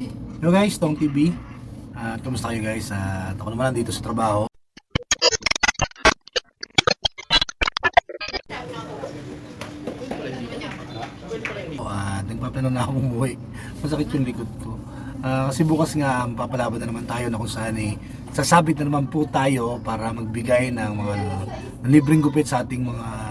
Hello guys, Tong TV. Ah, kumusta kayo guys? At ako naman nandito sa trabaho. At nagpaplano na akong umuwi. Masakit yung likod ko. Ah, kasi bukas nga, papalaban na naman tayo na kung saan eh, sasabit na naman po tayo para magbigay ng mga ng libreng gupit sa ating mga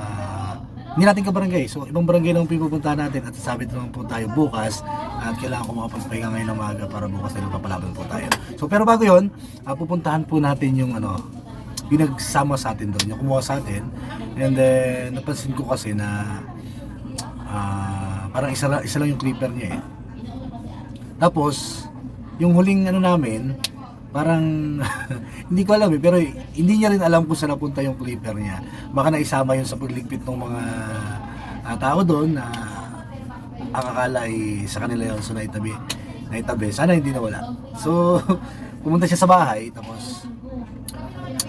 hindi natin kabarangay. So, ibang barangay lang pipupuntahan natin at sasabit naman po tayo bukas at kailangan ko makapagpahinga ngayon ng maaga para bukas na papalaban po tayo. So, pero bago yon ah, pupuntahan po natin yung ano, yung nagsama sa atin doon, yung kumuha sa atin. And then, napansin ko kasi na ah, parang isa, isa lang yung clipper niya eh. Tapos, yung huling ano namin, parang hindi ko alam eh, pero hindi niya rin alam kung saan napunta yung clipper niya. Baka naisama yun sa pagligpit ng mga ah, tao doon na ang akala ay sa kanila yun, so naitabi. Naitabi. Sana hindi nawala. So, pumunta siya sa bahay, tapos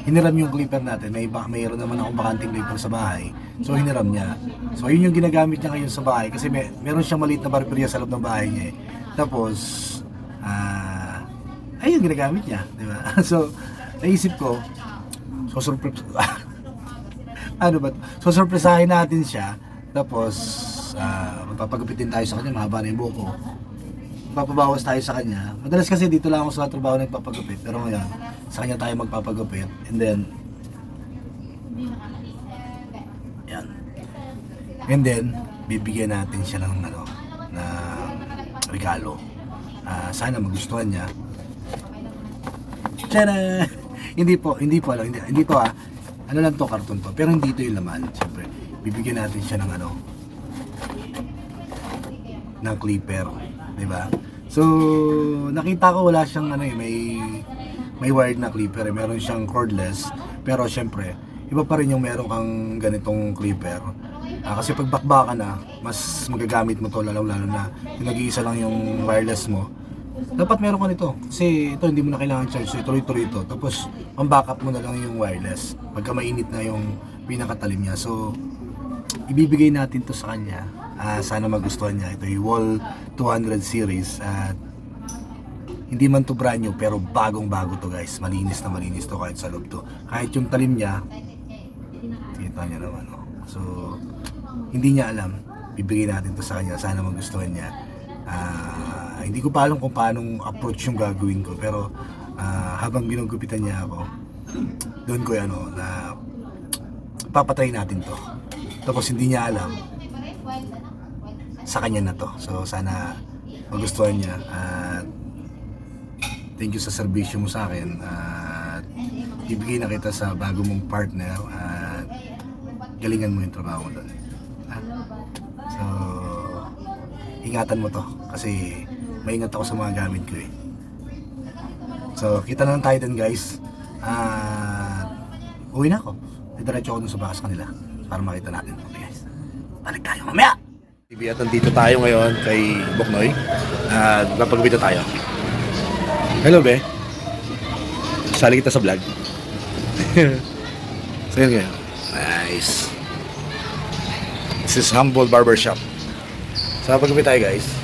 hiniram yung clipper natin. May iba, mayroon naman akong bakanting clipper sa bahay. So hiniram niya. So yun yung ginagamit niya ngayon sa bahay kasi may, meron siyang maliit na barberya sa loob ng bahay niya. Eh. Tapos ayun ginagamit niya, di ba? so naisip ko so surprise ano ba? So surpresahin natin siya. Tapos ah magpapagupitin tayo sa kanya, mahaba na yung buhok ko. Papabawas tayo sa kanya. Madalas kasi dito lang ako sa trabaho nagpapagupit. Pero ngayon, sa kanya tayo magpapagupit. And then, yan. And then, bibigyan natin siya ng ano, na regalo. Ah, sana magustuhan niya. Tada! hindi po, hindi po, ano, hindi, hindi po ah. Ano lang to, karton to. Pero hindi ito yung laman. Siyempre, bibigyan natin siya ng ano, ng clipper, 'di ba? So, nakita ko wala siyang ano eh, may may wired na clipper, eh. meron siyang cordless, pero syempre, iba pa rin yung meron kang ganitong clipper. Ah, kasi pag bakbaka na, mas magagamit mo to lalo lalo na yung nag-iisa lang yung wireless mo. Dapat meron ka nito. Kasi ito hindi mo na kailangan charge, so tuloy-tuloy ito. Tapos, ang backup mo na lang yung wireless pagka mainit na yung pinakatalim niya. So, ibibigay natin to sa kanya. Ah, sana magustuhan niya. Ito yung Wall 200 series at hindi man to brand new pero bagong bago to guys. Malinis na malinis to kahit sa loob to. Kahit yung talim niya, kita niya naman. Oh. So, hindi niya alam. Bibigay natin to sa kanya. Sana magustuhan niya. Ah, hindi ko pa alam kung paano approach yung gagawin ko pero ah, habang ginugupitan niya ako, doon ko ano na papatry natin to. Tapos hindi niya alam sa kanya na to. So sana magustuhan niya at thank you sa serbisyo mo sa akin at ibigay na kita sa bago mong partner at galingan mo yung trabaho doon. Ha? So ingatan mo to kasi maingat ako sa mga gamit ko eh. So kita na lang tayo dun guys. At uwi na ako. Didiretso ako dun sa bakas kanila para makita natin. Okay guys. Balik tayo mamaya! TV at nandito tayo ngayon kay Boknoy at napagupita tayo. Hello be. Sali kita sa vlog. so yun ngayon. Nice. This is Humble Barbershop. Sa pagupit tayo guys.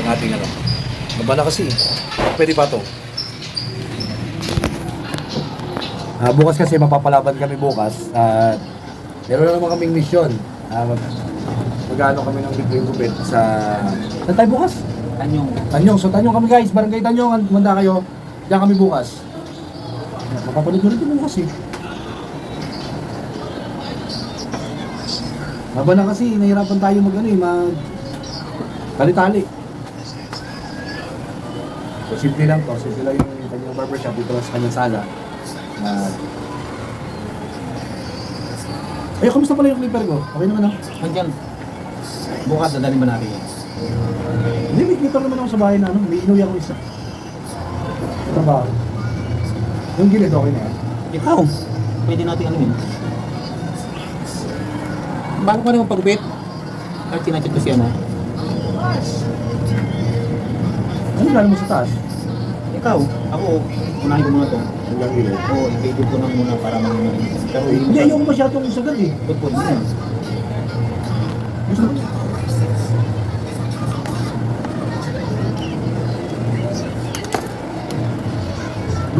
Ito ating ano. Maba na kasi. Pwede pa to. Ah, bukas kasi mapapalaban kami bukas at meron na naman kaming misyon. Ah, mag magano kami ng biglang gupit sa Saan tayo bukas? Tanyong. Tanyong. So Tanyong kami guys, barangay Tanyong, manda kayo. Diyan kami bukas. Mo rin ito bukas eh. Haba na kasi, nahirapan tayo mag ano eh, mag tali-tali. So simple lang to, simple lang yung kanyang barbershop dito lang sa kanyang sala. At Ay, kamusta pala yung clipper ko? Okay naman ah. Andyan. Bukas, dadalhin ba natin yan? Hindi, may clipper naman ako sa bahay na ano, may inuwi ako isa. Ito ba? Yung gilid, okay na yan. Ikaw. Pwede natin ano yun. Bago ka naman pagupit. At sinachat ko siya na. Ano gano'n mo sa taas? Ikaw. Ako. Unahin ko muna to. Hanggang gilid. Oo, i-video ko lang muna para mag Pero Hindi, ayoko masyadong sagad eh. Putput mo yan. Gusto ko.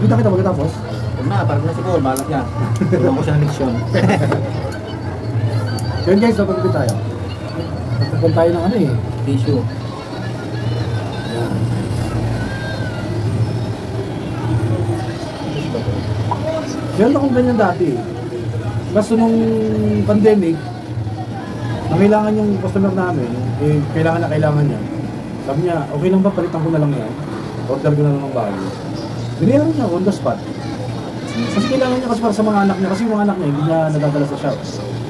Kita kita pagkatapos. Huwag na, parang na siguro, balat niya. Turuan ko siya ng leksyon. Yun guys, napagpipit tayo. Napagpipit tayo ng ano eh. Tissue. Yan. Meron akong ganyan dati. Basta nung pandemic, nangailangan yung customer namin, eh, kailangan na kailangan niya. Sabi niya, okay lang ba palitan ko na lang yan? Order ko na lang ng bago. Binayaran niya on the spot. Kasi kailangan niya kasi para sa mga anak niya, kasi yung mga anak niya hindi niya nadadala sa shop.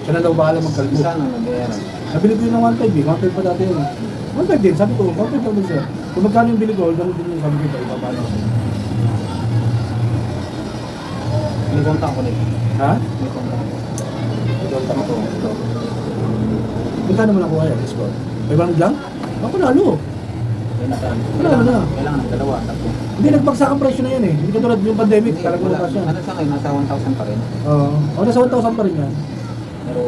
Siya na daw bahala magkalbo. Saan ang nagbayaran? Nabili ko yun ng 1.5 eh, 1.5 pa dati yun. 1.5 din, sabi ko, 1.5 lang din siya. Kung magkano yung bili ko, ganun din yung sabi ko, iba paano. May kontak ko nito. Ha? May kontak. Ito, tama ko. Ito. Magkano mo nakuha yan, score? 500 lang? Ako nalo. May nasaan. Wala, wala. Kailangan ng dalawa, tatlo. Hindi, nagbagsak ang presyo na yan eh. Hindi katulad yung pandemic, Hindi, talagang wala. siya. Ano sa ngayon? Nasa 1,000 pa rin. Oo. Oh, nasa 1,000 pa rin yan. Pero...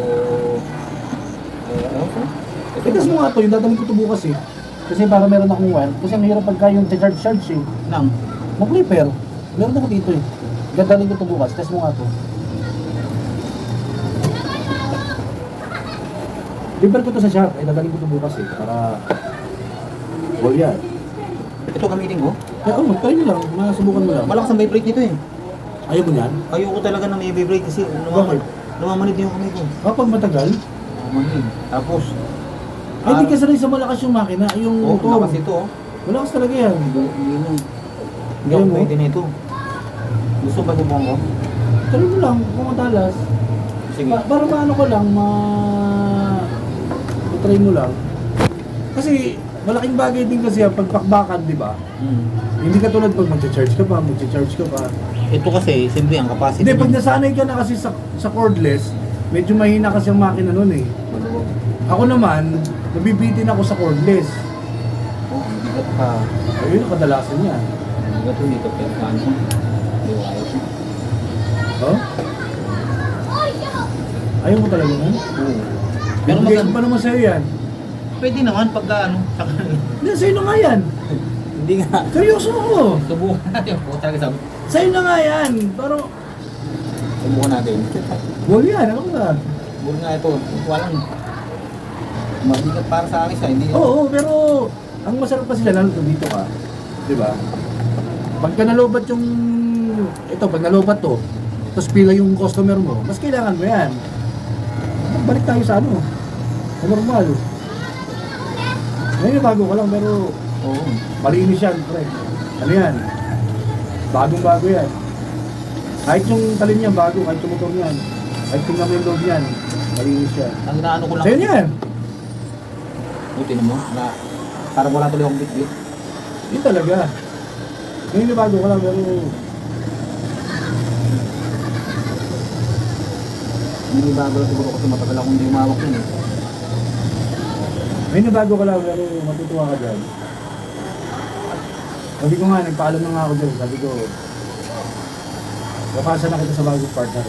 Eh, ano po? Eh, kasi mo nga to, yung dadalhin ko to bukas eh. Kasi para meron akong wire. Kasi ang hirap pagka yung charge charge eh. Nang. Mag-clipper. Meron ako dito eh. Dadalhin ko to bukas. Test mo nga to. Liver ko to sa shop. Eh, dadalhin ko to bukas eh. Para... Wall yan. Ito gamitin ko. Eh, oh, try nyo lang. Masubukan mo lang. Malakas ang vibrate nito eh. Ayaw mo yan? Ayoko talaga na may vibrate kasi lumaman, lumamanid yung kamay ko. Kapag matagal, Lumamanid. Tapos, ay hindi ka sanay sa malakas yung makina. Yung oh, motor. lakas ito oh. Malakas talaga yan. Hindi, na. Hindi mo? pwede na ito. Gusto ba subukan ko? Try mo lang kung matalas. Sige. Pa- para maano ko lang, ma... try mo lang. Kasi malaking bagay din kasi ang pagpakbakan, di ba? Mm. Hindi ka tulad pag mag-charge ka pa, mag-charge ka pa. Ito kasi, simple ang capacity. Hindi, pag nasanay ka na kasi sa, sa cordless, medyo mahina kasi ang makina nun eh. Ako naman, nabibitin ako sa cordless. Oh, ang bigat pa. Ayun, kadalasan yan. Ang bigat ko dito. Pero Oh? Ayaw mo talaga nun? Oo. Pero ko maganda. pa naman sa'yo yan. Pwede naman pagka ano. Saka, Hindi, sa'yo na nga yan. hindi nga. Seryoso ako. Subukan natin po. Talaga sabi. Sa'yo na nga yan. Pero, Subukan natin. wall yan. Ano ka? Buro nga ito. Walang. Mabigat para sa akin siya. Hindi. Oo, pero ang masarap kasi dyan, lalo kung dito ka. Di ba? Pagka nalobat yung, ito, pag nalobat to, tapos pila yung customer mo, mas kailangan mo yan. Balik tayo sa ano, sa normal. Ngayon bago ka lang, pero Oo. malinis yan, pre. Ano yan? Bagong bago yan. Kahit yung talim niya, bago, kahit yung motor niyan. Kahit yung loob niyan, malinis yan. Ang inaano ko lang. Sa'yo yan! Buti na mo. Na, parang wala tuloy akong bit-bit. Yun talaga. Ngayon bago ka lang, pero Hindi bago lang siguro kasi matagal akong hindi umawak yun eh. ngayon na bago ka lang, pero matutuwa ka dyan. Sabi ko nga, nagpaalam na nga ako dyan. Sabi ko, kapasa na kita sa bagong partner.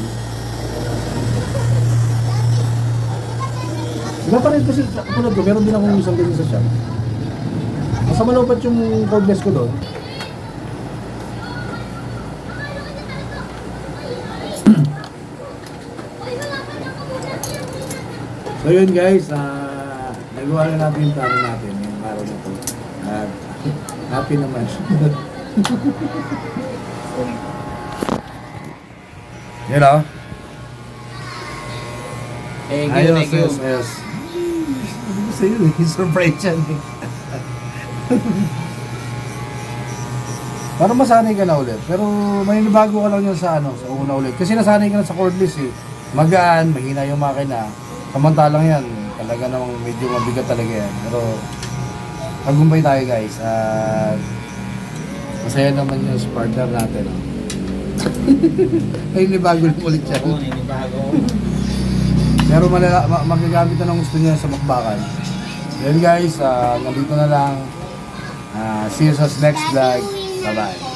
Iba pa rin kasi, katulad ko, meron din akong isang ganyan sa shop. Nasa malupad yung cordless ko doon. So yun guys, ah nagawa na natin yung plano natin yung araw na to. At happy naman. Yan o. Thank you, Ayos, thank you. ayos, ayos. Gusto yun eh, surprise yan eh. Parang masanay ka na ulit. Pero may bago ka lang yun sa ano, sa una ulit. Kasi nasanay ka na sa cordless eh. Magaan, mahina yung makina. Samantalang yan, talaga namang medyo mabigat talaga yan. Pero tagumpay tayo guys. At masaya naman yung partner natin. Ay, bago lang ulit siya. Oo, ninibago. Pero malala, ma- magagamit na ng gusto niya sa makbakan. Yan guys, ah, nandito na lang. Ah, see you sa next vlog. Bye-bye.